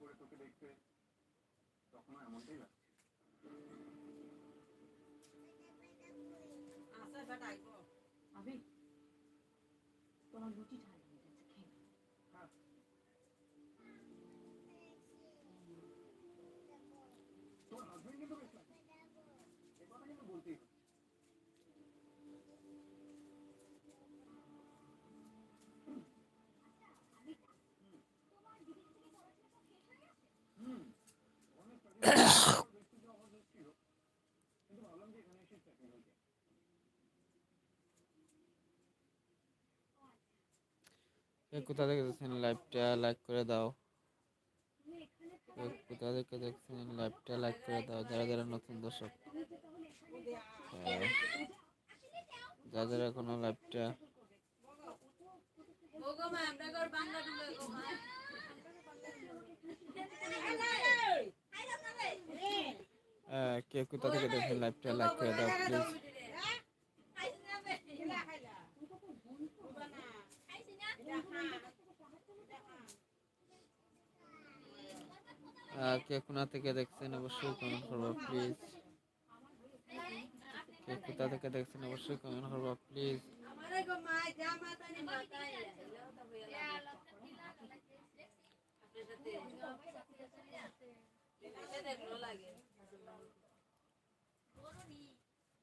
পরে তোকে দেখতে এমনটাই লাগে তোমার রুটি ঠান্ডা হয়ে গেছে খেয়ে নাও। হাজবেন্ড কিন্তু কোথা থেকে দেখছেন লাইভটা লাইক করে দাও। কোথা থেকে দেখছেন লাইভটা লাইক করে দাও যারা যারা নতুন দর্শক। হ্যাঁ। যারা যারা এখনও লাইভটা আহ, কে কোথা থেকে দেখছেন লাইভটা লাইক করে দাও প্লিজ কে কোথা থেকে দেখছেন? অবশ্যই কমেন্ট করব প্লিজ কে কোথা থেকে দেখছেন? অবশ্যই কমেন্ট করব প্লিজ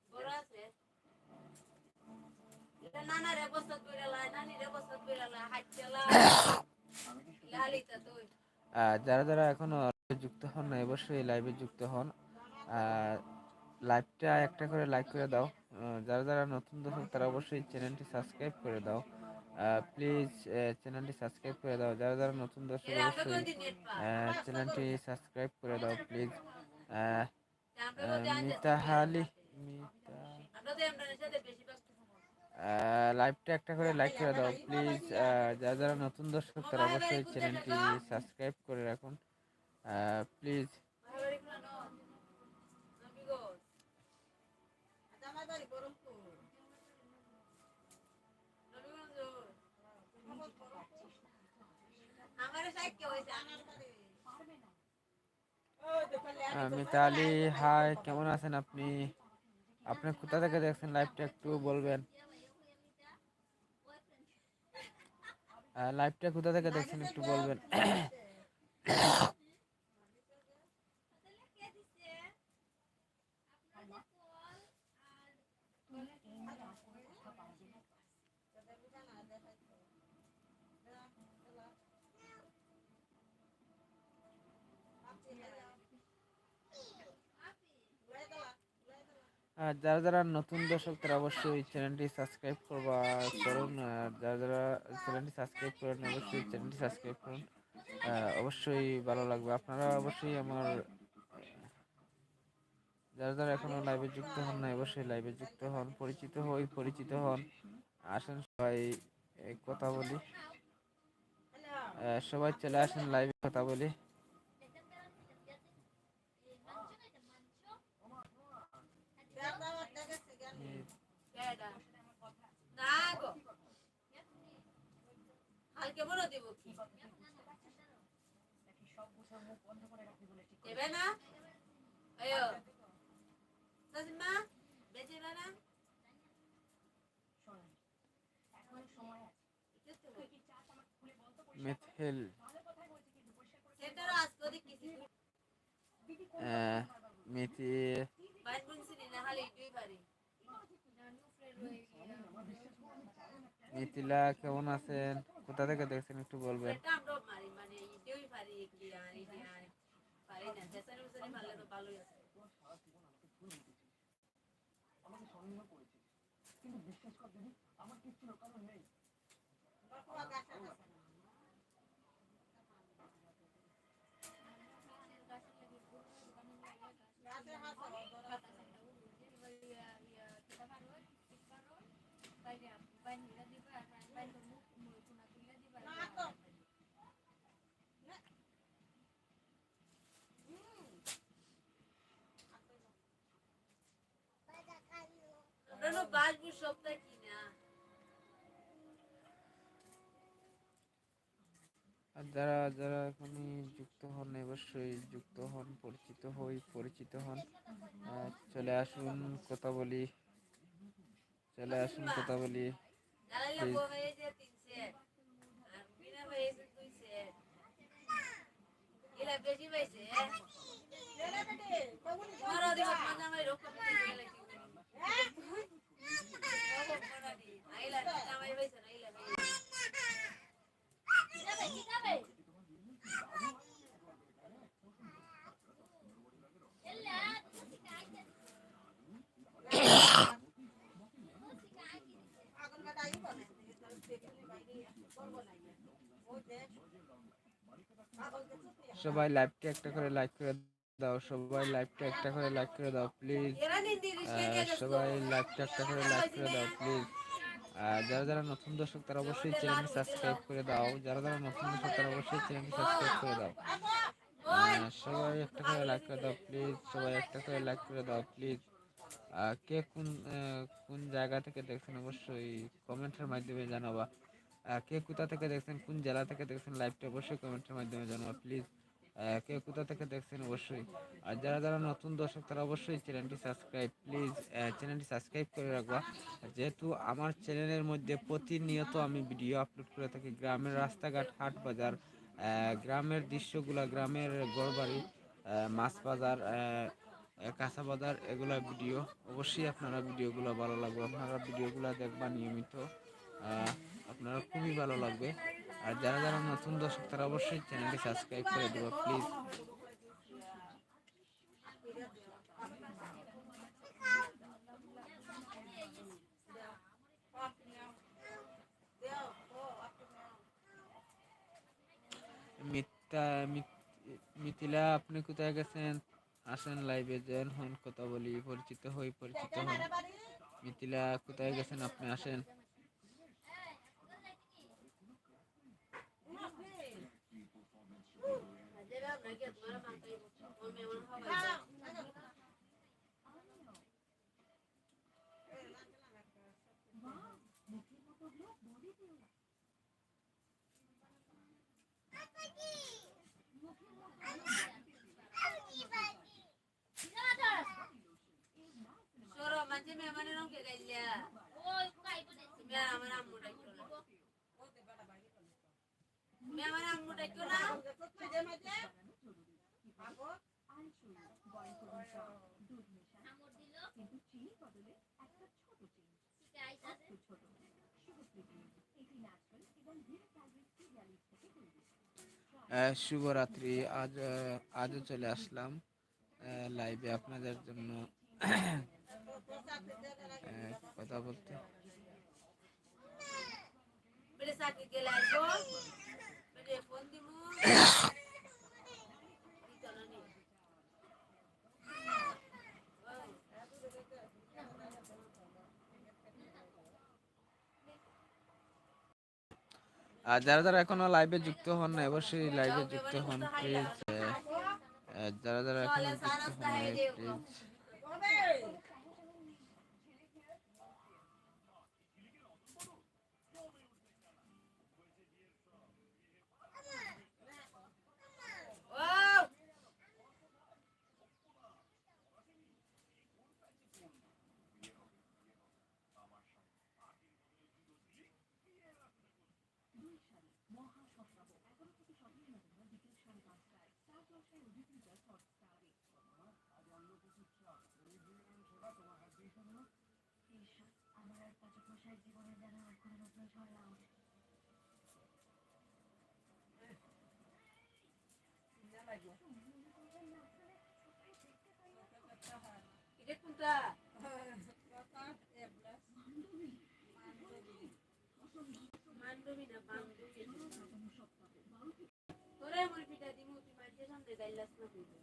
কইরা নানিরে বসত লালিতা তুই আহ, যারা যারা এখনও যুক্ত হন না, অবশ্যই লাইভে যুক্ত হন। লাইভটা একটা করে লাইক করে দাও। যারা যারা নতুন দর্শক, তারা অবশ্যই চ্যানেলটি সাবস্ক্রাইব করে দাও। প্লিজ চ্যানেলটি সাবস্ক্রাইব করে দাও। যারা যারা নতুন দর্শক, অবশ্যই চ্যানেলটি সাবস্ক্রাইব করে দাও প্লিজ মিতাহালি মিতা লাইভটা একটা করে লাইক করে দাও প্লিজ যারা যারা নতুন দর্শক, তারা অবশ্যই চ্যানেলটি সাবস্ক্রাইব করে রাখুন। প্লিজ মিতালি হাই কেমন আছেন আপনি? আপনি কোথা থেকে দেখছেন? লাইভটা একটু বলবেন। লাইভটা কোথা থেকে দেখছেন একটু বলবেন? আর যারা যারা নতুন দর্শক, তারা অবশ্যই চ্যানেলটি সাবস্ক্রাইব করবা করুন। যারা যারা চ্যানেলটি সাবস্ক্রাইব করেন, অবশ্যই চ্যানেলটি সাবস্ক্রাইব করুন। অবশ্যই ভালো লাগবে। আপনারা অবশ্যই আমার, যারা যারা এখনও লাইভে যুক্ত হন না অবশ্যই লাইভে যুক্ত হন, পরিচিত হই, পরিচিত হন। আসেন সবাই কথা বলি। সবাই চলে আসেন লাইভে কথা বলি। হালকে বড় দেব কি। দেবে না? আয়ো। নাজিমা না মিথিল। সেটার আজকে দেখি আহ, মিথি বাইন না হালে দুই বাড়ি। মিথিলা কেমন আছেন? কোথা থেকে দেখছেন একটু বলবেন। এটা আমরা মারি মানে দুই বাড়ি কি আর এই আর পারি না দেশারে উসারে ভালো তো ভালোই আছে আমাকে স্মরণীয় করেছে কিন্তু বিশ্বাস কর দিদি আমার কিচ্ছু না কারণ নেই আমরা বাসবো সবটা কিনা আর যারা যারা এখনই যুক্ত হন অবশ্যই যুক্ত হন পরিচিত হই পরিচিত হন। চলে আসুন কথা বলি। চলে আসুন কথা বলি. সবাই লাইভটা একটা করে লাইক করে দাও সবাই লাইভটা একটা করে লাইক করে দাও প্লিজ সবাই লাইভটা একটা করে লাইক করে দাও প্লিজ আর যারা যারা নতুন দর্শক তারা অবশ্যই চ্যানেলটি সাবস্ক্রাইব করে দাও। যারা যারা নতুন দর্শক তারা অবশ্যই চ্যানেলটি সাবস্ক্রাইব করে দাও। সবাই একটা করে লাইক করে দাও প্লিজ সবাই একটা করে লাইক করে দাও প্লিজ কে কোন কোন জায়গা থেকে দেখছেন অবশ্যই কমেন্টের মাধ্যমে জানাবা। কে কোথা থেকে দেখছেন কোন জেলা থেকে দেখছেন লাইভটা অবশ্যই কমেন্টের মাধ্যমে জানাবা প্লিজ কে কোথা থেকে দেখছেন? অবশ্যই। আর যারা যারা নতুন দর্শক, তারা অবশ্যই চ্যানেলটি সাবস্ক্রাইব, প্লিজ চ্যানেলটি সাবস্ক্রাইব করে রাখবা। যেহেতু আমার চ্যানেলের মধ্যে প্রতিনিয়ত আমি ভিডিও আপলোড করে থাকি, গ্রামের রাস্তাঘাট, হাট বাজার গ্রামের দৃশ্যগুলা, গ্রামের গড়বাড়ি মাছ বাজার কাঁচা বাজার, এগুলা ভিডিও, অবশ্যই আপনারা ভিডিওগুলো ভালো লাগবে। আপনারা ভিডিওগুলো দেখবা নিয়মিত। আপনারা খুবই ভালো লাগবে। আর যারা যারা নতুন দর্শক, তারা অবশ্যই চ্যানেলটি সাবস্ক্রাইব করে দেবো, প্লিজ। মিথ্যা মিথিলা, আপনি কোথায় গেছেন? আসেন লাইভে জয়েন হন, কথা বলি, পরিচিত হই, পরিচিত হন। মিথিলা, কোথায় গেছেন? আপনি আসেন। మంచి మేమని నొక్కి గల్లా మేమని అమ్ముడెక్కున్నా మేమని అమ్ముడెక్కున్నా যেটা আপনাকে তোমার মাথায় ওর মেমন খাওয়াই সরো মাঝে মেহমানের রঙকে গাইলিয়া তুমি আর আমার আম্মু ডাইকো না তুমি আমার আম্মু ডাইকো না আহ, শুভরাত্রি আজ আহ, আজও চলে আসলাম লাইভে আপনাদের জন্য আহ, কথা বলতে বেড়ে আর যারা যারা এখনও লাইভে যুক্ত হন না অবশ্যই লাইভে যুক্ত হন প্লিজ যারা যারা এখনও যুক্ত হন প্লিজ এটা কোনটা মান্ডবী না বান্ধবী তোরে আমার পিঠা দিমু aplicación de Dailas Rodríguez.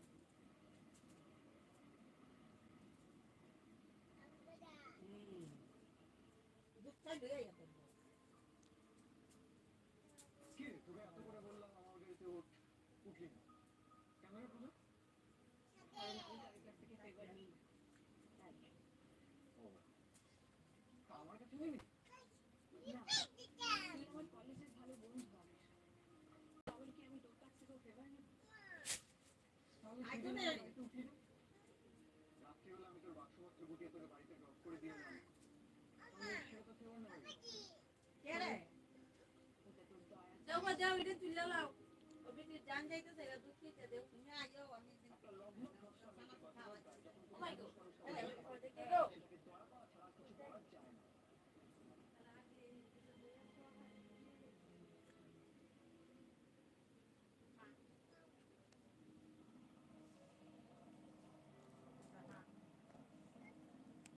আমার কাছে নিবি যাও এটা তুলে লাও জান যাইতে দেখ দুঃখিতে দেখ